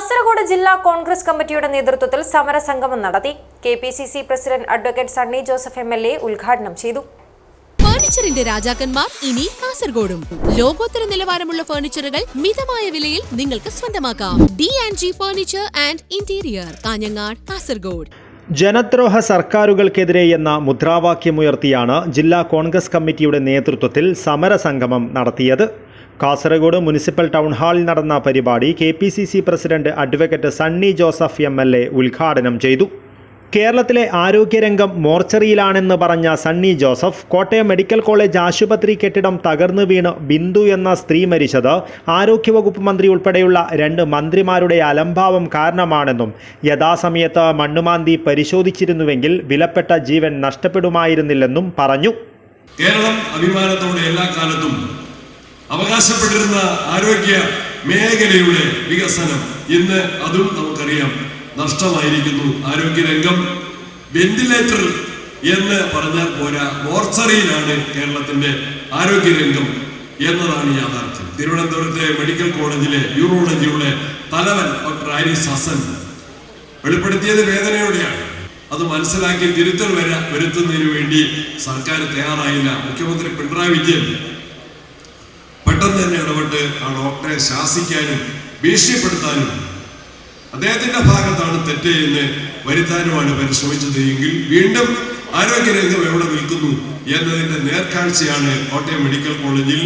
കാസർഗോഡ് ജില്ലാ കോൺഗ്രസ് കമ്മിറ്റിയുടെ നേതൃത്വത്തിൽ സമരസംഗമം നടത്തി. K P C C president advocate Sunny Joseph M L A ഉദ്ഘാടനം ചെയ്തു. ഫർണിച്ചറിന്റെ രാജാക്കന്മാർ ഇനി കാസർഗോഡും. ലോകോത്തര നിലവാരമുള്ള ഫർണിച്ചറുകൾ മിതമായ വിലയിൽ നിങ്ങൾക്ക് സ്വന്തമാക്കാം. D and G furniture and interior Kanhangad Kasaragod. ജനദ്രോഹ സർക്കാരുകൾക്കെതിരെ എന്ന മുദ്രാവാക്യമുയർത്തിയാണ് ജില്ലാ കോൺഗ്രസ് കമ്മിറ്റിയുടെ നേതൃത്വത്തിൽ സമരസംഗമം നടത്തിയത്. കാസർഗോഡ് മുനിസിപ്പൽ ടൗൺ ഹാളിൽ നടന്ന പരിപാടി K P C C president advocate Sunny Joseph M L A ഉദ്ഘാടനം ചെയ്തു. കേരളത്തിലെ ആരോഗ്യരംഗം മോർച്ചറിയിലാണെന്ന് പറഞ്ഞ സണ്ണി ജോസഫ് കോട്ടയം മെഡിക്കൽ കോളേജ് ആശുപത്രി കെട്ടിടം തകർന്നു വീണ് ബിന്ദു എന്ന സ്ത്രീ മരിച്ചത് ആരോഗ്യവകുപ്പ് മന്ത്രി ഉൾപ്പെടെയുള്ള രണ്ട് മന്ത്രിമാരുടെ അലംഭാവം കാരണമാണെന്നും യഥാസമയത്ത് മണ്ണുമാന്തി പരിശോധിച്ചിരുന്നുവെങ്കിൽ വിലപ്പെട്ട ജീവൻ നഷ്ടപ്പെടുമായിരുന്നില്ലെന്നും പറഞ്ഞു. കേരളം അഭിമാനത്തോടെ എല്ലാ കാലത്തും അവകാശപ്പെട്ടിരുന്ന ആരോഗ്യ മേഖലയുടെ വികസനം ഇന്ന് അതും നമുക്കറിയാം. നഷ്ടമായിരിക്കുന്നു ആരോഗ്യരംഗം. വെന്റിലേറ്റർ എന്ന് പറഞ്ഞാൽ പോരാ മോർച്ചറിയിലാണ് കേരളത്തിന്റെ ആരോഗ്യരംഗം എന്നതാണ് യാഥാർത്ഥ്യം. തിരുവനന്തപുരത്തെ മെഡിക്കൽ കോളേജിലെ യൂറോളജിയുടെ തലവൻ ഡോക്ടർ ആരിസ് ഹസൻ വെളിപ്പെടുത്തിയത് വേദനയോടെയാണ്. അത് മനസ്സിലാക്കി തിരുത്തൽ വര വരുത്തുന്നതിന് വേണ്ടി സർക്കാർ തയ്യാറായില്ല. മുഖ്യമന്ത്രി പിണറായി വിജയൻ ഇടപെട്ട് ആ ഡോക്ടറെ ശാസിക്കാനും ഭീഷണിപ്പെടുത്താനും അദ്ദേഹത്തിന്റെ ഭാഗത്താണ് തെറ്റ് എന്ന് വരുത്താനുമാണ് പരിശ്രമിച്ചത് എങ്കിൽ വീണ്ടും ആരോഗ്യരംഗം എവിടെ നിൽക്കുന്നു എന്നതിന്റെ നേർക്കാഴ്ചയാണ് കോട്ടയം മെഡിക്കൽ കോളേജിൽ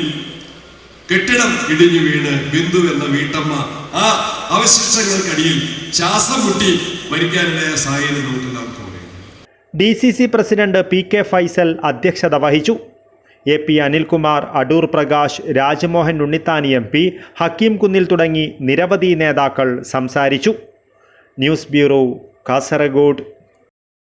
കെട്ടിടം ഇടിഞ്ഞു വീണ് ബിന്ദു എന്ന വീട്ടമ്മ ആ അവശിഷ്ടങ്ങൾക്കടിയിൽ ശ്വാസം മുട്ടി മരിക്കാനിടയ സാഹചര്യം നമുക്ക് D C C president P K Faisal അധ്യക്ഷത വഹിച്ചു. എ പി അനിൽകുമാർ അടൂർ പ്രകാശ് രാജ്മോഹൻ ഉണ്ണിത്താനി എം പി ഹക്കീം കുന്നിൽ തുടങ്ങി നിരവധി നേതാക്കൾ സംസാരിച്ചു. News bureau Kasaragod.